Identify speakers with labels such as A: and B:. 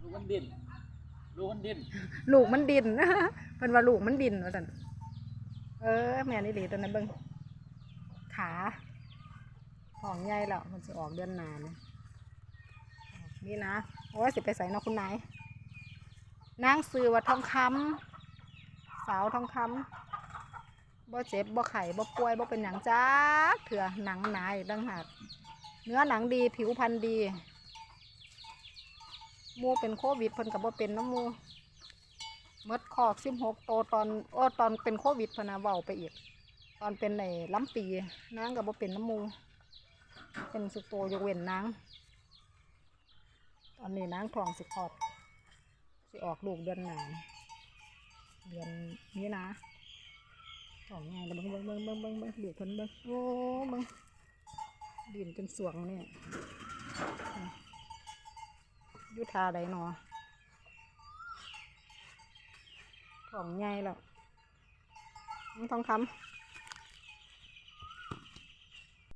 A: ลูกมันดินลูกมันดิน
B: ลูกมันดิน เพิ่นว่าลูกมันดินว่าซั่นเออ แม่นี่ดีตัวนั้นเบิ่งขาของใหญ่แล้วมันสิออกเดือนหน้านี่นี่นะโอ้ยสิไปใส่นาะคุณนายนางซื้อว่าทองคำสาวทองคำบ่เจ็บบ่ไข้บ่ป่วยบ่เป็นหยังจักเถื่อหนังหนาอีกต่างหากเนื้อหนังดีผิวพรรณดี มูเป็นโควิดเพิ่นก็บ่เป็นน้ำมูเมดคอกสิบหกโตตอนโอ้ตอนเป็นโควิดพนะเว้าไปอีก ตอนเป็นในลำปีนางกับบ่เป็นน้ำมู เป็นสุดโตยกเว้นนางตอนนี้นางทองสิคอดสิออกลูกเดือนหนาเดือนนี้นะทองไงเบิ่งเบิ่งเบิ่งเบิ่งเบิ่งเบิ่งดูกเพิ่นเบิ่งโอ้เบิ่งดินจนสวงเนี่ย ยุทาไดหนอของใหญ่แล้วนี่ทองคำ